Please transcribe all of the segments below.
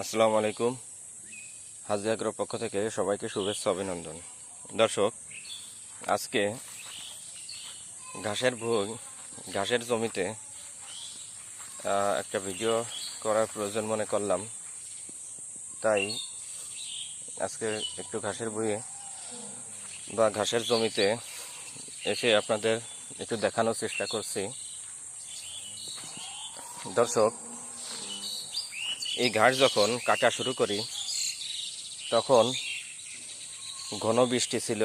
আসসালামু আলাইকুম। হাজি আগ্রহ পক্ষ থেকে সবাইকে শুভেচ্ছা, অভিনন্দন। দর্শক, আজকে ঘাসের ভোগ, ঘাসের জমিতে একটা ভিডিও করার প্রয়োজন মনে করলাম। তাই আজকে একটু ঘাসের বইয়ে বা ঘাসের জমিতে এসে আপনাদের একটু দেখানোর চেষ্টা করছি। দর্শক এই ঘাস যখন কাটা শুরু করি, তখন ঘন বৃষ্টি ছিল।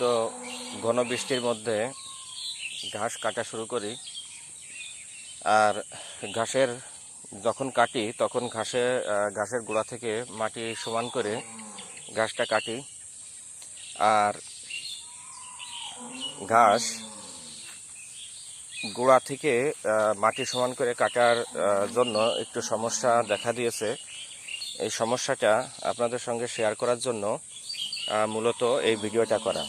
তো ঘন বৃষ্টির মধ্যে ঘাস কাটা শুরু করি। আর ঘাসের যখন কাটি, তখন ঘাসে ঘাসের গোড়া থেকে মাটি সমান করে ঘাসটা কাটি। আর ঘাস গোড়া থেকে মাটি সমান করে কাটার জন্য একটু সমস্যা দেখা দিয়েছে। এই সমস্যাটা আপনাদের সঙ্গে শেয়ার করার জন্য মূলত এই ভিডিওটা করা।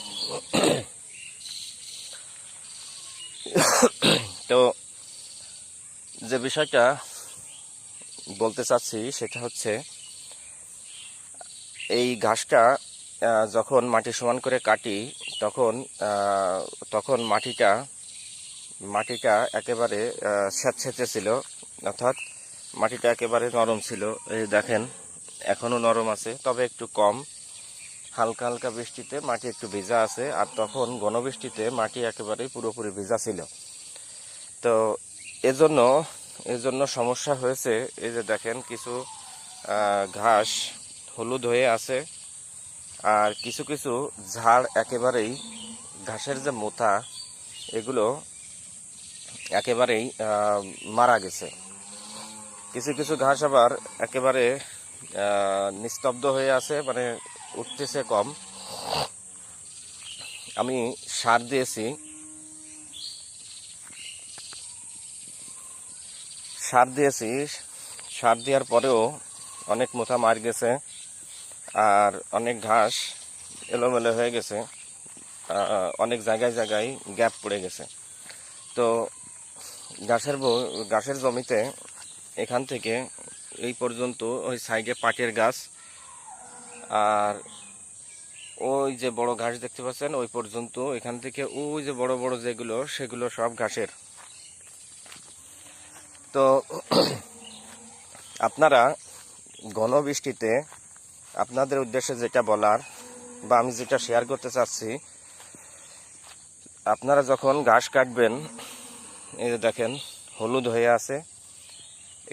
তো যে বিষয়টা বলতে চাচ্ছি, সেটা হচ্ছে, এই ঘাসটা যখন মাটি সমান করে কাটি, তখন তখন মাটিটা মাটিটা একেবারে স্যাঁতস্যাঁতে ছিল, অর্থাৎ মাটিটা একেবারে নরম ছিল। এই দেখেন এখনও নরম আছে, তবে একটু কম। হালকা হালকা বৃষ্টিতে মাটি একটু ভিজা আছে, আর তখন ঘনবৃষ্টিতে মাটি একেবারে পুরোপুরি ভিজা ছিল। তো এজন্য এজন্য সমস্যা হয়েছে, এই যে দেখেন কিছু ঘাস হলুদ হয়ে আছে, আর কিছু কিছু ঝাড় একেবারেই ঘাসের যে মোথা এগুলো একেবারেই মারা গেছে। কিছু কিছু ঘাস আবার একেবারে নিস্তব্ধ হয়ে আছে মানে উঠতেছে কম। আমি সার দিয়েছি। সার দিয়েছি। সার দেওয়ার পরেও অনেক মোথা মার গেছে, আর অনেক ঘাস এলোমেলো হয়ে গেছে অনেক জায়গায় জায়গায় গ্যাপ পড়ে গেছে। তো ব- ঘাসের জমিতে এখান থেকে এই পর্যন্ত ওই সাইডে পাটের গাছ আর ওই যে বড় ঘাস দেখতে পাচ্ছেন, ওই পর্যন্ত এখান থেকে ওই যে বড় বড় যেগুলো, সেগুলো সব ঘাসের। তো আপনারা ঘন বৃষ্টিতে আপনাদের উদ্দেশ্যে যেটা বলার বা আমি যেটা শেয়ার করতে চাচ্ছি, আপনারা যখন ঘাস কাটবেন এই যে দেখেন, হলুদ হয়ে আছে।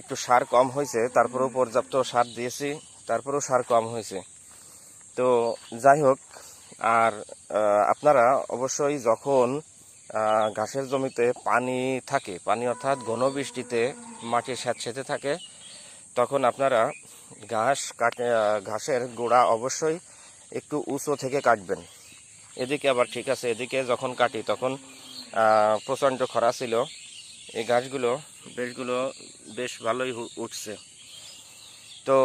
একটু সার কম হয়েছে, তারপরেও পর্যাপ্ত সার দিয়েছি, তারপরেও সার কম হয়েছে। তো যাই হোক, আর আপনারা অবশ্যই যখন ঘাসের জমিতে পানি থাকে, পানি অর্থাৎ ঘন বৃষ্টিতে মাটি স্যাঁতসেঁতে থাকে, তখন আপনারা ঘাস কাটে, ঘাসের গোড়া অবশ্যই একটু উঁচু থেকে কাটবেন। এদিকে আবার ঠিক আছে, এদিকে যখন কাটি তখন প্রচণ্ড খরা ছিল। এই গাছগুলো, বেশগুলো বেশ ভালোই উঠছে। তো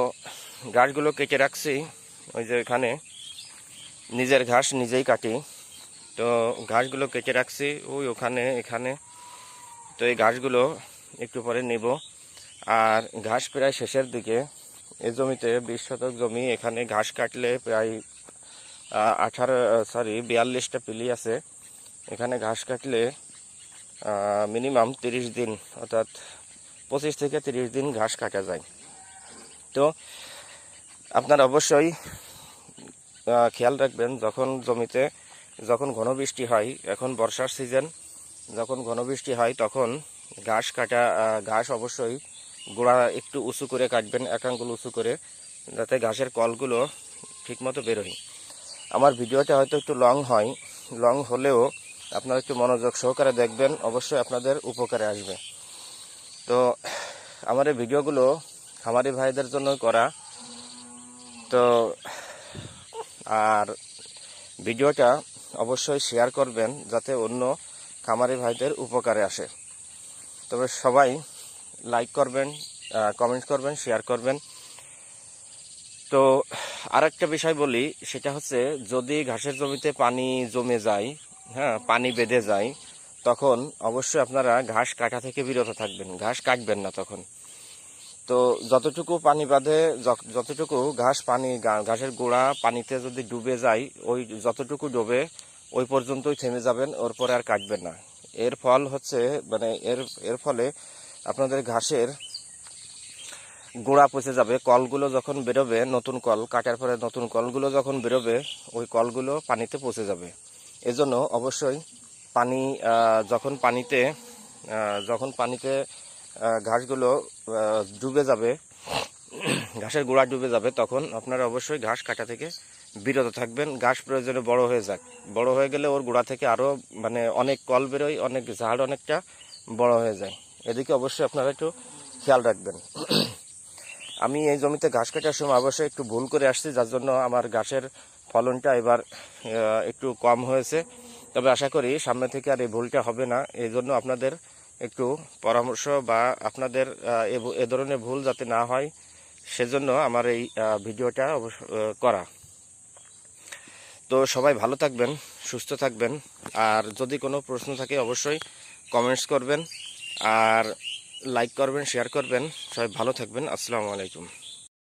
গাছগুলো কেটে রাখছি, ওই যে এখানে। নিজের ঘাস নিজেই কাটি। তো ঘাসগুলো কেটে রাখছি, ওই ওখানে, এখানে। তো এই ঘাসগুলো একটু পরে নেব। আর ঘাস প্রায় শেষের দিকে। এই জমিতে বিশ শতক জমি, এখানে ঘাস কাটলে প্রায় আঠারো সরি বিয়াল্লিশটা পিলি আছে। এখানে ঘাস কাটলে মিনিমাম তিরিশ দিন, অর্থাৎ পঁচিশ থেকে তিরিশ দিন ঘাস কাটা যায়। তো আপনার অবশ্যই খেয়াল রাখবেন, যখন জমিতে, যখন ঘন বৃষ্টি হয়, এখন বর্ষার সিজন যখন ঘন বৃষ্টি হয়, তখন ঘাস কাটা ঘাস অবশ্যই গোড়া একটু উঁচু করে কাটবেন, এক আঙ্গুল উঁচু করে, যাতে ঘাসের কলগুলো ঠিকমতো বেরোয়। আমার ভিডিওটা হয়তো একটু লং হয় লং হলেও আপনারা একটু মনোযোগ সহকারে দেখবেন, অবশ্যই আপনাদের উপকারে আসবে। তো, আমার এই ভিডিওগুলো খামারি ভাইদের জন্য করা। তো, আর ভিডিওটা অবশ্যই শেয়ার করবেন, যাতে অন্য খামারি ভাইদের উপকারে আসে। তবে সবাই লাইক করবেন কমেন্ট করবেন, শেয়ার করবেন। তো, আরেকটা বিষয় বলি, সেটা হচ্ছে যদি ঘাসের জমিতে পানি জমে যায় হ্যাঁ পানি বেঁধে যায়, তখন অবশ্যই আপনারা ঘাস কাটা থেকে বিরত থাকবেন, ঘাস কাটবেন না তখন। তো যতটুকু পানি বাঁধে যতটুকু ঘাস পানি ঘাসের গোড়া পানিতে যদি ডুবে যায়, ওই যতটুকু ডুবে, ওই পর্যন্তই থেমে যাবেন, ওর পরে আর কাটবেন না। এর ফল হচ্ছে মানে এর এর ফলে আপনাদের ঘাসের গোড়া পচে যাবে, কলগুলো যখন বেরোবে, নতুন কল, কাটার পরে নতুন কলগুলো যখন বেরোবে, ওই কলগুলো পানিতে পচে যাবে। এজন্য অবশ্যই পানি যখন পানিতে যখন পানিতে ঘাসগুলো ডুবে যাবে, ঘাসের গোড়া ডুবে যাবে, তখন আপনারা অবশ্যই ঘাস কাটা থেকে বিরত থাকবেন। ঘাস প্রয়োজনে বড় হয়ে যাক। বড় হয়ে গেলে ওর গোড়া থেকে আরও মানে অনেক কল বেরোয়, অনেক ঝাড় অনেকটা বড় হয়ে যায়। এদিকে অবশ্যই আপনারা একটু খেয়াল রাখবেন। আমি এই জমিতে ঘাস কাটার সময় অবশ্যই একটু ভুল করে আসছি, যার জন্য আমার ঘাসের ফলনটা এবার একটু কম হয়েছে। তবে আশা করি সামনে থেকে আর এই ভুলটা হবে না। এই জন্য আপনাদের একটু পরামর্শ বা আপনাদের এ ধরনের ভুল যাতে না হয়, সেজন্য আমার এই ভিডিওটা করা। তো সবাই ভালো থাকবেন, সুস্থ থাকবেন। আর যদি কোনো প্রশ্ন থাকে, অবশ্যই কমেন্টস করবেন। আর লাইক করবেন শেয়ার করবেন। সবাই ভালো থাকবেন। আসসালামু আলাইকুম।